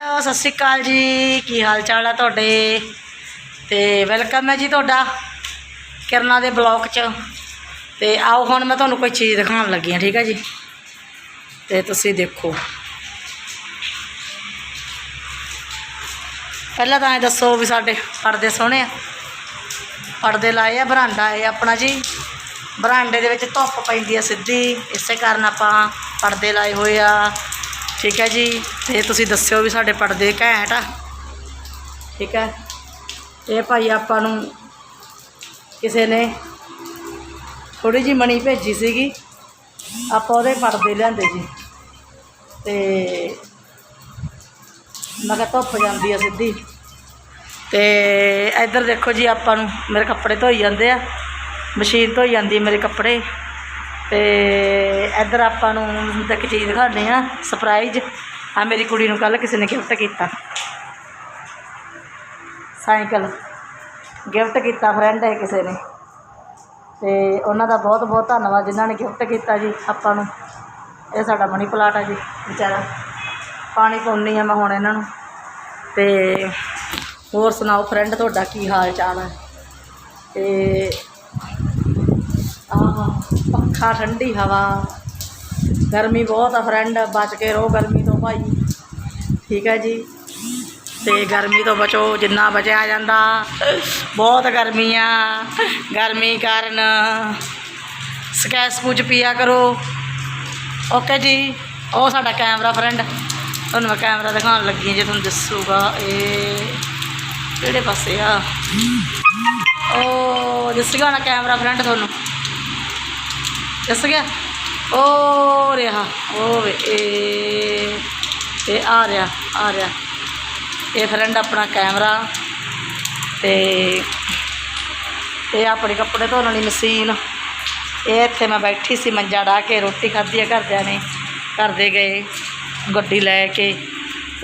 Hello, ਸਤਿ ਸ਼੍ਰੀ ਅਕਾਲ ਜੀ। ਕੀ ਹਾਲ ਚਾਲ ਆ ਤੁਹਾਡੇ? ਤੇ ਵੈਲਕਮ ਹੈ ਜੀ ਤੁਹਾਡਾ ਕਿਰਨਾ ਦੇ ਬਲੌਗ 'ਚ। ਤੇ ਆਓ ਹੁਣ ਮੈਂ ਤੁਹਾਨੂੰ ਕੋਈ ਚੀਜ਼ ਦਿਖਾਉਣ ਲੱਗੀ ਹਾਂ ਠੀਕ ਹੈ ਜੀ। ਤੇ ਤੁਸੀਂ ਦੇਖੋ। ਪਹਿਲਾਂ ਤਾਂ ਇਹ ਦੱਸੋ ਵੀ ਸਾਡੇ ਪਰਦੇ ਸੋਹਣੇ ਆ। ਪਰਦੇ ਲਾਏ ਆ ਬਰਾਂਡਾ ਹੈ ਆਪਣਾ ਜੀ। ਬਰਾਂਡੇ ਦੇ ਵਿੱਚ ਧੁੱਪ ਪੈਂਦੀ ਆ ਸਿੱਧੀ। ਇਸੇ ਕਾਰਨ ਆਪਾਂ ਪਰਦੇ ਲਾਏ ਹੋਏ ਆ। ਠੀਕ ਹੈ ਜੀ ਤੇ ਤੁਸੀਂ ਦੱਸਿਓ ਵੀ ਸਾਡੇ ਪਰਦੇ ਘੈਂਟ ਆ। ਠੀਕ ਹੈ, ਇਹ ਭਾਈ ਆਪਾਂ ਨੂੰ ਕਿਸੇ ਨੇ ਥੋੜੀ ਜੀ ਮਣੀ ਭੇਜੀ ਸੀਗੀ, ਆਪਾਂ ਉਹਦੇ ਪਰਦੇ ਲਿਆਂਦੇ ਜੀ। ਤੇ ਮੈਂ ਕਿਹਾ ਧੁੱਪ ਜਾਂਦੀ ਆ ਸਿੱਧੀ। ਤੇ ਇੱਧਰ ਦੇਖੋ ਜੀ ਆਪਾਂ ਨੂੰ, ਮੇਰੇ ਕੱਪੜੇ ਧੋਈ ਜਾਂਦੇ ਆ, ਮਸ਼ੀਨ ਧੋਈ ਜਾਂਦੀ ਮੇਰੇ ਕੱਪੜੇ। ਤੇ ਇੱਧਰ ਆਪਾਂ ਨੂੰ ਤਾਂ ਇੱਕ ਚੀਜ਼ ਦਿਖਾਉਂਦੇ ਆ ਸਰਪ੍ਰਾਈਜ਼ ਆ ਮੇਰੀ ਕੁੜੀ ਨੂੰ ਕੱਲ ਕਿਸੇ ਨੇ ਗਿਫਟ ਕੀਤਾ। ਸਾਈਕਲ। ਗਿਫਟ ਕੀਤਾ ਫਰੈਂਡ ਹੈ ਕਿਸੇ ਨੇ। ਤੇ ਉਹਨਾਂ ਦਾ ਬਹੁਤ ਬਹੁਤ ਧੰਨਵਾਦ ਜਿਨ੍ਹਾਂ ਨੇ ਗਿਫਟ ਕੀਤਾ ਜੀ ਆਪਾਂ ਨੂੰ। ਇਹ ਸਾਡਾ ਮਨੀ ਪਲਾਟ ਹੈ ਜੀ, ਵਿਚਾਰਾ। ਪਾਣੀ ਪਾਉਂਦੀ ਆ ਮੈਂ ਹੁਣ ਇਹਨਾਂ ਨੂੰ। ਤੇ ਹੋਰ ਸੁਣਾਓ ਫਰੈਂਡ ਤੁਹਾਡਾ ਕੀ ਹਾਲ ਚਾਲ ਹੈ? ਤੇ ਪੱਖਾ ਠੰਡੀ ਹਵਾ। ਗਰਮੀ ਬਹੁਤ ਆ ਫਰੈਂਡ ਬਚ ਕੇ ਰਹੋ ਗਰਮੀ ਤੋਂ ਭਾਈ। ਠੀਕ ਹੈ ਜੀ। ਤੇ ਗਰਮੀ ਤੋਂ ਬਚੋ, ਜਿੰਨਾ ਬਚਿਆ ਜਾਂਦਾ। ਬਹੁਤ ਗਰਮੀ ਆ। ਗਰਮੀ ਕਾਰਨ ਸਕੈਸ ਕੁਝ ਪੀਆ ਕਰੋ। ਓਕੇ ਜੀ। ਉਹ ਸਾਡਾ ਕੈਮਰਾ ਫਰੈਂਡ ਤੁਹਾਨੂੰ ਮੈਂ ਕੈਮਰਾ ਦਿਖਾਉਣ ਲੱਗੀ ਹਾਂ, ਜੇ ਤੁਹਾਨੂੰ ਦੱਸੂਗਾ ਇਹ ਕਿਹੜੇ ਪਾਸੇ ਆ? ਉਹ, ਦੱਸੂਗਾ ਗਿਆ ਨਾ ਕੈਮਰਾ ਫਰੈਂਡ ਤੁਹਾਨੂੰ। ਦਿਸ ਗਿਆ ਉਹ ਰਿਹਾ ਉਹ ਵੇ ਇਹ ਇਹ ਆ ਰਿਹਾ ਆ ਰਿਹਾ ਇਹ ਫਰੈਂਡ ਆਪਣਾ ਕੈਮਰਾ ਤੇ ਇਹ ਆਪਣੇ ਕੱਪੜੇ ਧੋਣ ਵਾਲੀ ਮਸ਼ੀਨ ਇਹ ਇੱਥੇ ਮੈਂ ਬੈਠੀ ਸੀ ਮੰਜਾ ਢਾ ਕੇ ਰੋਟੀ ਖਾਧੀ ਆ ਘਰਦਿਆਂ ਨੇ ਘਰ ਦੇ ਗਏ ਗੱਡੀ ਲੈ ਕੇ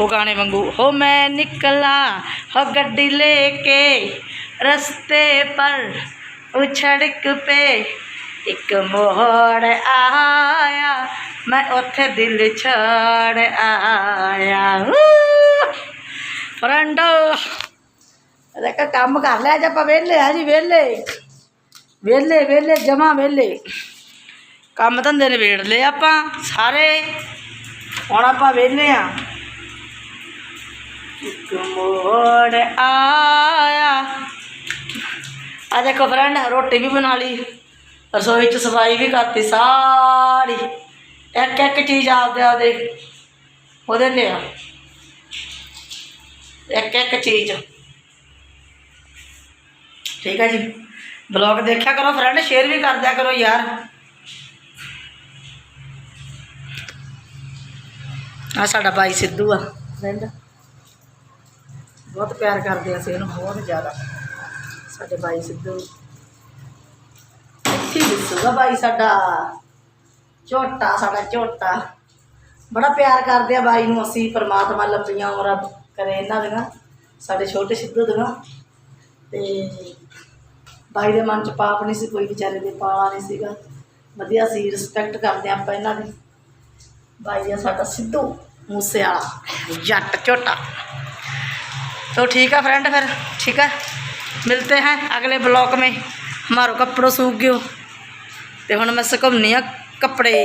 ਉਹ ਗਾਣੇ ਵਾਂਗੂ ਹੋ ਮੈਂ ਨਿਕਲਾ ਹੋ ਗੱਡੀ ਲੈ ਕੇ ਰਸਤੇ ਪਰ ਉਹ ਸੜਕ पे। ਇੱਕ ਮੋੜ ਆਇਆ, ਮੈਂ ਉੱਥੇ ਦਿਲ ਛੱਡ ਆਇਆ। ਫਰੈਂਡ ਦੇਖਾ ਕੰਮ ਕਰ ਲਿਆ ਜੇ ਆਪਾਂ ਵਿਹਲੇ ਆ ਜੀ, ਵਿਹਲੇ। ਵਿਹਲੇ ਵਿਹਲੇ, ਜਮਾ ਵਿਹਲੇ। ਕੰਮ ਧੰਦੇ ਨਿਬੇੜ ਲਏ ਆਪਾਂ ਸਾਰੇ। ਹੁਣ ਆਪਾਂ ਵਿਹਲੇ ਆ। ਇੱਕ ਮੋੜ ਆਇਆ। ਆ ਦੇਖੋ ਫਰੈਂਡ, ਰੋਟੀ ਵੀ ਬਣਾ ਲਈ। ਰਸੋਈ ਚ ਸਫ਼ਾਈ ਵੀ ਕਰਤੀ ਸਾਰੀ। ਇੱਕ ਇੱਕ ਚੀਜ਼ ਆਪਦੇ ਆਪਦੇ ਉਹਦੇ ਲਿਆ ਇੱਕ ਇੱਕ ਚੀਜ਼। ਠੀਕ ਹੈ ਜੀ। ਬਲੌਗ ਦੇਖਿਆ ਕਰੋ ਫਰੈਂਡ, ਸ਼ੇਅਰ ਵੀ ਕਰ ਦਿਆ ਕਰੋ ਯਾਰ। ਆ ਸਾਡਾ ਬਾਈ ਸਿੱਧੂ ਆ। ਫਰੈਂਡ, ਬਹੁਤ ਪਿਆਰ ਕਰਦੇ ਅਸੀਂ ਇਹਨੂੰ, ਬਹੁਤ ਜ਼ਿਆਦਾ। ਸਾਡੇ ਬਾਈ ਸਿੱਧੂ। ਦਿਸੂਗਾ ਬਾਈ ਸਾਡਾ ਝੋਟਾ ਸਾਡਾ ਝੋਟਾ ਬੜਾ ਪਿਆਰ ਕਰਦੇ ਆ ਬਾਈ ਨੂੰ ਅਸੀਂ ਪਰਮਾਤਮਾ ਲੰਬੀਆਂ ਉਮਰਾਂ ਕਰੇ ਇਹਨਾਂ ਦੀਆਂ ਸਾਡੇ ਛੋਟੇ ਸਿੱਧੂ ਦੀਆਂ ਤੇ ਬਾਈ ਦੇ ਮਨ ਚ ਪਾਪ ਨਹੀਂ ਸੀ ਕੋਈ ਵਿਚਾਰੇ ਦੇ ਪਾਲਾ ਨਹੀਂ ਸੀਗਾ ਵਧੀਆ ਸੀ ਰਿਸਪੈਕਟ ਕਰਦੇ ਆਪਾਂ ਇਹਨਾਂ ਦੀ ਬਾਈ ਆ ਸਾਡਾ ਸਿੱਧੂ ਮੂਸੇ ਵਾਲਾ ਜੱਟ ਝੋਟਾ तो ठीक है फ्रेंड फिर ठीक है मिलते हैं अगले ब्लॉक में हमारो कपड़ों सूख गयो ਤੇ ਹੁਣ ਮੈਂ ਸੁਕਾਉਣੀ ਆ ਕੱਪੜੇ।